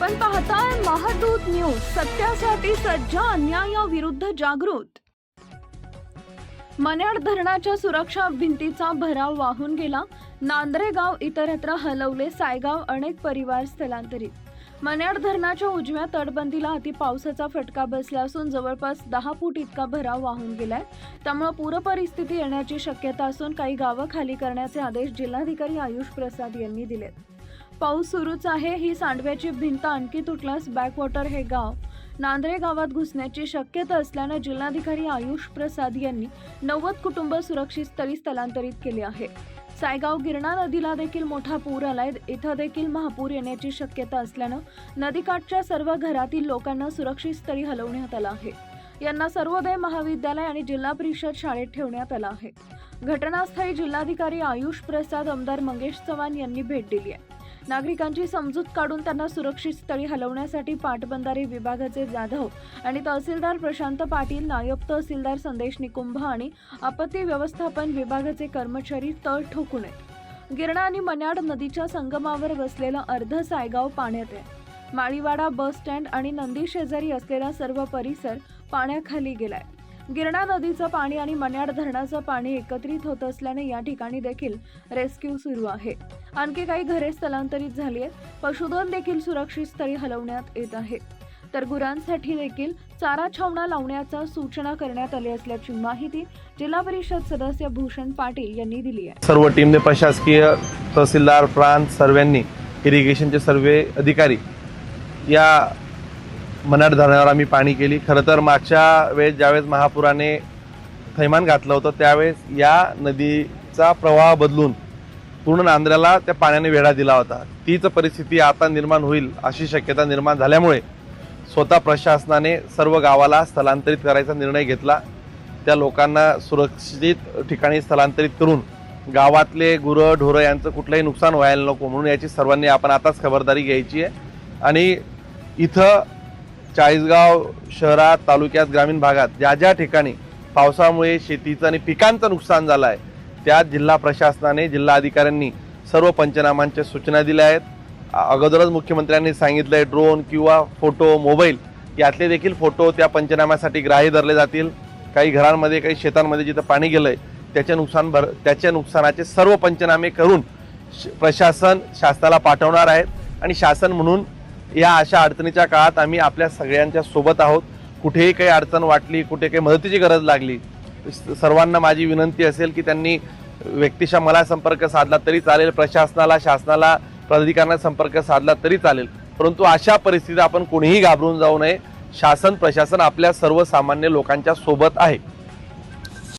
आपण पाहताय महादूत न्यूज सत्यासाठी सज्ज अन्यायाविरुद्ध जागृत. मन्याड धरणाच्या सुरक्षा भिंतीचा भराव वाहून गेला. नांद्रेगाव इतरत्र हलवले सायगाव अनेक परिवार स्थलांतरित. मन्याड धरणाच्या उजव्या तटबंदीला अति पावसाचा फटका बसला असून जवळपास दहा फूट इतका भराव वाहून गेलाय. त्यामुळे पूरपरिस्थिती येण्याची शक्यता असून काही गावं खाली करण्याचे आदेश जिल्हाधिकारी आयुष प्रसाद यांनी दिलेत. पाऊस सुरूच आहे. ही सांडव्याची भिंत आणखी तुटल्यास बॅकवॉटर हे गाव. नांद्रे गावात घुसण्याची शक्यता असल्यानं जिल्हाधिकारी आयुष प्रसाद यांनी नव्वद कुटुंब सुरक्षित स्थळी स्थलांतरित केले आहे. सायगाव गिरणा नदीला देखील मोठा पूर आलाय. इथं देखील महापूर येण्याची शक्यता असल्यानं नदीकाठच्या सर्व घरातील लोकांना सुरक्षित स्थळी हलवण्यात आलं आहे. यांना सर्वोदय महाविद्यालय आणि जिल्हा परिषद शाळेत ठेवण्यात आलं आहे. घटनास्थळी जिल्हाधिकारी आयुष प्रसाद आमदार मंगेश चव्हाण यांनी भेट दिली आहे. नागरिकांची समजूत काढून त्यांना सुरक्षित स्थळी हलवण्यासाठी पाटबंधारे विभागाचे जाधव आणि तहसीलदार प्रशांत पाटील नायब तहसीलदार संदेश निकुंभ आणि आपत्ती व्यवस्थापन विभागाचे कर्मचारी तळ ठोकून आहेत. गिरणा आणि मन्याड नदीच्या संगमावर वसलेलं अर्ध सायगाव पाण्यात आहे. माळीवाडा बस स्टँड आणि नंदी शेजारी असलेला सर्व परिसर पाण्याखाली गेलाय. गिरणा नदीचं पाणी आणि मन्याड धरणाचं पाणी एकत्रित होत असल्याने या ठिकाणी देखील रेस्क्यू सुरू आहे. आणखी काही घरे स्थलांतरित झाली आहेत. पशुधन देखील सुरक्षित स्थळी हलवण्यात येत आहे. तर गुरांसाठी देखील चारा छावणा लावण्याचा सूचना करण्यात आली असल्याची माहिती जिल्हा परिषद सदस्य भूषण पाटील यांनी दिली आहे. सर्व टीमने प्रशासकीय तहसीलदार प्रांत सर्वांनी इरिगेशनचे सर्वे अधिकारी या मनाड धरणावर आम्ही पाणी केली. खरं तर मागच्या वेळेस ज्यावेळेस महापुराने थैमान घातलं होतं त्यावेळेस या नदीचा प्रवाह बदलून पूर्ण नांद्र्याला त्या पाण्याने वेढा दिला होता. तीच परिस्थिती आता निर्माण होईल अशी शक्यता निर्माण झाल्यामुळे स्वतः प्रशासनाने सर्व गावाला स्थलांतरित करायचा निर्णय घेतला. त्या लोकांना सुरक्षित ठिकाणी स्थलांतरित करून गावातले गुरं ढोरं यांचं कुठलंही नुकसान व्हायला नको म्हणून याची सर्वांनी आपण आताच खबरदारी घ्यायची आहे. आणि इथं चाळीसगाव शहरात तालुक्यात ग्रामीण भागात ज्या ज्या ठिकाणी पावसामुळे शेतीचं आणि पिकांचं नुकसान झालं आहे त्या जिल्हा प्रशासनाने जिल्हा अधिकाऱ्यांनी सर्व पंचनामांच्या सूचना दिल्या आहेत. अगोदरच मुख्यमंत्र्यांनी सांगितलं आहे ड्रोन किंवा फोटो मोबाईल यातले देखील फोटो त्या पंचनाम्यासाठी ग्राह्य धरले जातील. काही घरांमध्ये काही शेतांमध्ये जिथं पाणी गेलं आहे त्याचे नुकसान भर त्याच्या नुकसानाचे सर्व पंचनामे करून श- प्रशासन शासनाला पाठवणार आहेत आणि शासन म्हणून या अशा अडचणीच्या काळात आम्ही आपल्या सगळ्यांच्या सोबत आहोत. कुठेही काही अडचण वाटली कुठे काही मदतीची गरज लागली स- सर्वांना माझी विनंती असेल की त्यांनी व्यक्तीशा मला संपर्क साधला तरी चालेल प्रशासनाला शासनाला प्राधिकरणाला संपर्क साधला तरी चालेल. परंतु अशा परिस्थितीत आपण कोणीही घाबरून जाऊ नये. शासन प्रशासन आपल्या सर्वसामान्य लोकांच्या सोबत आहे.